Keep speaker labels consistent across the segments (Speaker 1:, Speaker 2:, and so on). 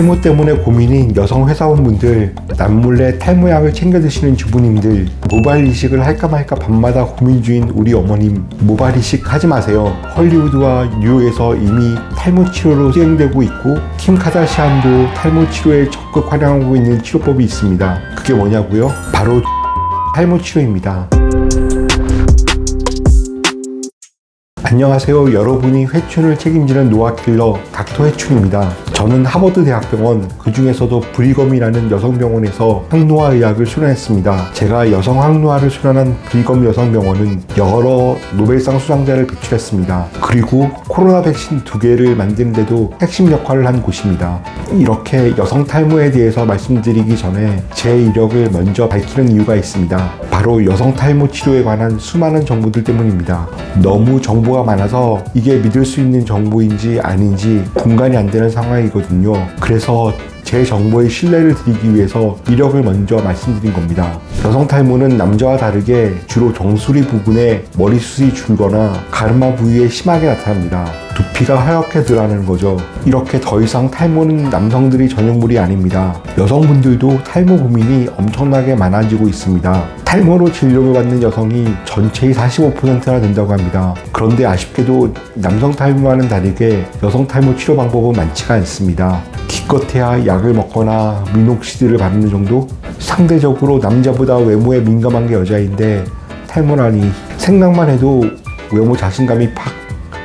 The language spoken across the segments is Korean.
Speaker 1: 탈모 때문에 고민인 여성 회사원분들, 남몰래 탈모약을 챙겨 드시는 주부님들, 모발 이식을 할까 말까 밤마다 고민 중인 우리 어머님, 모발 이식 하지 마세요. 헐리우드와 뉴욕에서 이미 탈모 치료로 시행되고 있고, 킴 카다시안도 탈모 치료에 적극 활용하고 있는 치료법이 있습니다. 그게 뭐냐고요? 바로 탈모 치료입니다. 안녕하세요. 여러분이 회춘을 책임지는 노아킬러 닥터 회춘입니다. 저는 하버드 대학병원 그 중에서도 브리검이라는 여성병원에서 항노화 의학을 수련했습니다. 제가 여성 항노화를 수련한 브리검 여성병원은 여러 노벨상 수상자를 배출했습니다. 그리고 코로나 백신 두 개를 만드는데도 핵심 역할을 한 곳입니다. 이렇게 여성 탈모에 대해서 말씀드리기 전에 제 이력을 먼저 밝히는 이유가 있습니다. 바로 여성 탈모 치료에 관한 수많은 정보들 때문입니다. 너무 정보가 많아서 이게 믿을 수 있는 정보인지 아닌지 분간이 안 되는 상황이 거든요. 그래서 제 정보의 신뢰를 드리기 위해서 이력을 먼저 말씀드린 겁니다. 여성 탈모는 남자와 다르게 주로 정수리 부분에 머리숱이 줄거나 가르마 부위에 심하게 나타납니다. 두피가 하얗게 드러나는 거죠. 이렇게 더 이상 탈모는 남성들이 전용물이 아닙니다. 여성분들도 탈모 고민이 엄청나게 많아지고 있습니다. 탈모로 진료를 받는 여성이 전체의 45%나 된다고 합니다. 그런데 아쉽게도 남성 탈모와는 다르게 여성 탈모 치료 방법은 많지가 않습니다. 기껏해야 약을 먹거나 미녹시드를 바르는 정도? 상대적으로 남자보다 외모에 민감한 게 여자인데 탈모라니 생각만 해도 외모 자신감이 팍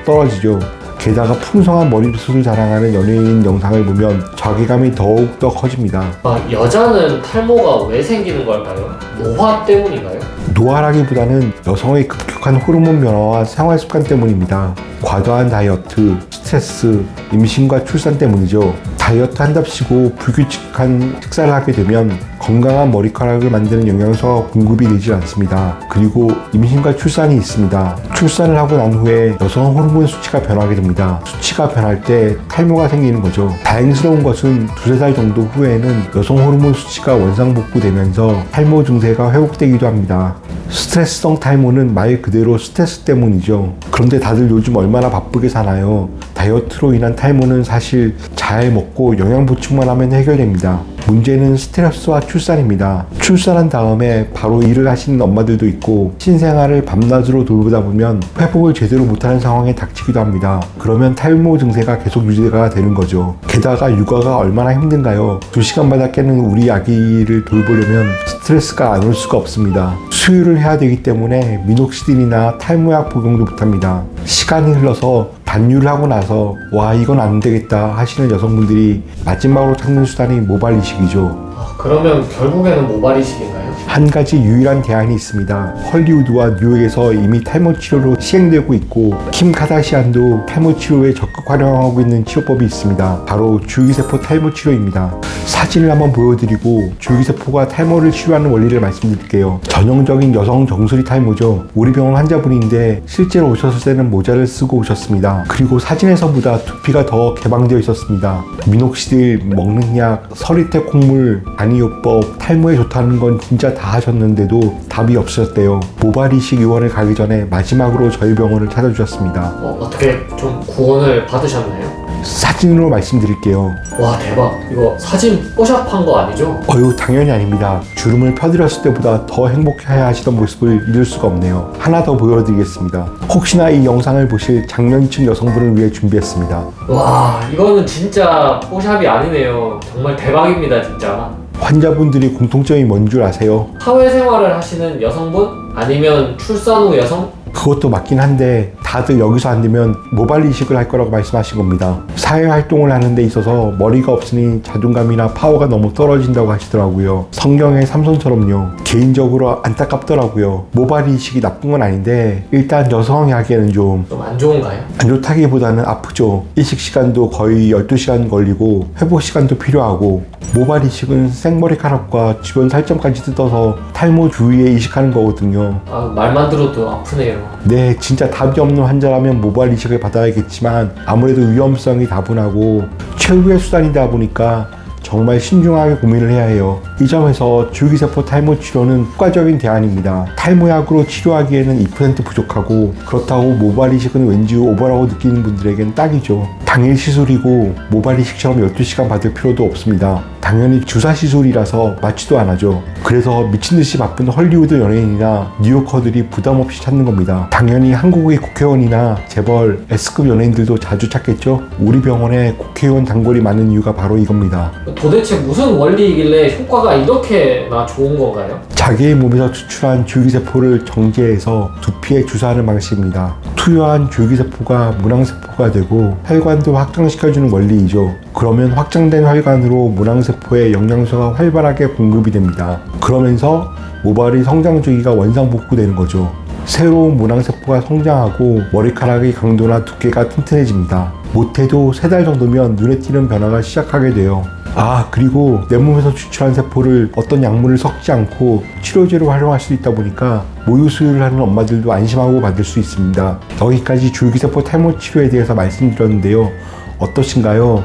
Speaker 1: 떨어지죠. 게다가 풍성한 머리숱을 자랑하는 연예인 영상을 보면 자괴감이 더욱더 커집니다.
Speaker 2: 아, 여자는 탈모가 왜 생기는 걸까요? 노화 때문인가요?
Speaker 1: 노화라기보다는 여성의 급격한 호르몬 변화와 생활 습관 때문입니다. 과도한 다이어트, 스트레스, 임신과 출산 때문이죠. 다이어트 한답시고 불규칙한 식사를 하게 되면 건강한 머리카락을 만드는 영양소가 공급이 되지 않습니다. 그리고 임신과 출산이 있습니다. 출산을 하고 난 후에 여성 호르몬 수치가 변하게 됩니다. 수치가 변할 때 탈모가 생기는 거죠. 다행스러운 것은 두세 달 정도 후에는 여성 호르몬 수치가 원상복구되면서 탈모 증세가 회복되기도 합니다. 스트레스성 탈모는 말 그대로 스트레스 때문이죠. 그런데 다들 요즘 얼마나 바쁘게 사나요? 다이어트로 인한 탈모는 사실 잘 먹고 영양 보충만 하면 해결됩니다. 문제는 스트레스와 출산입니다. 출산한 다음에 바로 일을 하시는 엄마들도 있고 신생아를 밤낮으로 돌보다 보면 회복을 제대로 못하는 상황에 닥치기도 합니다. 그러면 탈모 증세가 계속 유지가 되는 거죠. 게다가 육아가 얼마나 힘든가요? 2시간마다 깨는 우리 아기를 돌보려면 스트레스가 안 올 수가 없습니다. 수유를 해야 되기 때문에 미녹시딜이나 탈모약 복용도 못합니다. 시간이 흘러서 단유를 하고 나서 와 이건 안 되겠다 하시는 여성분들이 마지막으로 찾는 수단이 모발 이식이죠.
Speaker 2: 아, 그러면 결국에는 모발 이식인가요?
Speaker 1: 한 가지 유일한 대안이 있습니다. 헐리우드와 뉴욕에서 이미 탈모 치료로 시행되고 있고 킴 카다시안도 탈모 치료에 적극 활용하고 있는 치료법이 있습니다. 바로 줄기세포 탈모 치료입니다. 사진을 한번 보여드리고 줄기세포가 탈모를 치료하는 원리를 말씀드릴게요. 전형적인 여성 정수리 탈모죠. 우리 병원 환자분인데 실제로 오셨을 때는 모자를 쓰고 오셨습니다. 그리고 사진에서보다 두피가 더 개방되어 있었습니다. 미녹시딜, 먹는 약, 서리태 콩물, 단이요법, 탈모에 좋다는 건 진짜 다 하셨는데도 답이 없으셨대요. 모발 이식 의원을 가기 전에 마지막으로 저희 병원을 찾아주셨습니다.
Speaker 2: 어, 어떻게 좀 구원을 받으셨나요?
Speaker 1: 사진으로 말씀드릴게요.
Speaker 2: 와 대박 이거 사진 뽀샵한 거 아니죠?
Speaker 1: 어유 당연히 아닙니다. 주름을 펴드렸을 때보다 더 행복해 하시던 모습을 잊을 수가 없네요. 하나 더 보여드리겠습니다. 혹시나 이 영상을 보실 장년층 여성분을 위해 준비했습니다.
Speaker 2: 와 이거는 진짜 뽀샵이 아니네요 정말 대박입니다 진짜
Speaker 1: 환자분들이 공통점이 뭔 줄 아세요?
Speaker 2: 사회생활을 하시는 여성분? 아니면 출산 후 여성?
Speaker 1: 그것도 맞긴 한데 다들 여기서 안 되면 모발 이식을 할 거라고 말씀하신 겁니다. 사회 활동을 하는 데 있어서 머리가 없으니 자존감이나 파워가 너무 떨어진다고 하시더라고요. 성경의 삼손처럼요. 개인적으로 안타깝더라고요. 모발 이식이 나쁜 건 아닌데 일단 여성이 하기에는 좀
Speaker 2: 좀 안 좋은가요?
Speaker 1: 안 좋다기보다는 아프죠. 이식 시간도 거의 12시간 걸리고 회복 시간도 필요하고 모발 이식은 생머리카락과 주변 살점까지 뜯어서 탈모 주위에 이식하는 거거든요.
Speaker 2: 아 말만 들어도 아프네요
Speaker 1: 네, 진짜 답이 없는 환자라면 모발 이식을 받아야겠지만 아무래도 위험성이 다분하고 최후의 수단이다 보니까 정말 신중하게 고민을 해야 해요. 이 점에서 줄기세포 탈모 치료는 효과적인 대안입니다. 탈모약으로 치료하기에는 2% 부족하고 그렇다고 모발 이식은 왠지 오버라고 느끼는 분들에겐 딱이죠. 당일 시술이고 모발 이식처럼 12시간 받을 필요도 없습니다. 당연히 주사 시술이라서 맞지도 않아죠. 그래서 미친 듯이 바쁜 헐리우드 연예인이나 뉴요커들이 부담 없이 찾는 겁니다. 당연히 한국의 국회의원이나 재벌, S급 연예인들도 자주 찾겠죠. 우리 병원에 국회의원 단골이 많은 이유가 바로 이겁니다.
Speaker 2: 도대체 무슨 원리이길래 효과가 이렇게나 좋은 건가요?
Speaker 1: 자기의 몸에서 추출한 줄기세포를 정제해서 두피에 주사하는 방식입니다. 투여한 줄기세포가 문항세포가 되고 혈관도 확장시켜주는 원리이죠. 그러면 확장된 혈관으로 문항세포에 영양소가 활발하게 공급이 됩니다. 그러면서 모발의 성장 주기가 원상복구되는 거죠. 새로운 문항세포가 성장하고 머리카락의 강도나 두께가 튼튼해집니다. 못해도 세 달 정도면 눈에 띄는 변화가 시작하게 돼요. 아, 그리고 내 몸에서 추출한 세포를 어떤 약물을 섞지 않고 치료제로 활용할 수 있다 보니까 모유 수유를 하는 엄마들도 안심하고 받을 수 있습니다. 여기까지 줄기세포 탈모 치료에 대해서 말씀드렸는데요. 어떠신가요?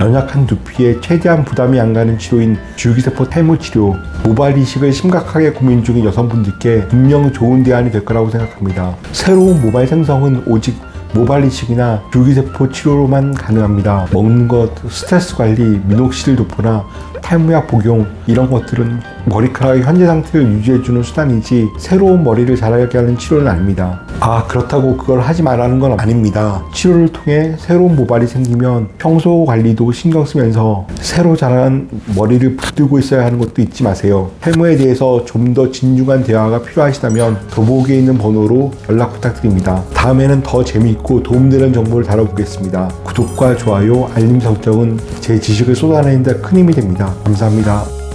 Speaker 1: 연약한 두피에 최대한 부담이 안 가는 치료인 줄기세포 탈모 치료, 모발 이식을 심각하게 고민 중인 여성분들께 분명 좋은 대안이 될 거라고 생각합니다. 새로운 모발 생성은 오직 모발 이식이나 줄기세포 치료로만 가능합니다. 먹는 것, 스트레스 관리, 미녹실 도포나 탈모약 복용 이런 것들은 머리카락의 현재 상태를 유지해주는 수단이지 새로운 머리를 자라게 하는 치료는 아닙니다. 아 그렇다고 그걸 하지 말라는 건 아닙니다. 치료를 통해 새로운 모발이 생기면 평소 관리도 신경 쓰면서 새로 자란 머리를 붙들고 있어야 하는 것도 잊지 마세요. 탈모에 대해서 좀 더 진중한 대화가 필요하시다면 더보기에 있는 번호로 연락 부탁드립니다. 다음에는 더 재미있고 도움되는 정보를 다뤄보겠습니다. 구독과 좋아요, 알림 설정은 제 지식을 쏟아내는 데 큰 힘이 됩니다. 감사합니다.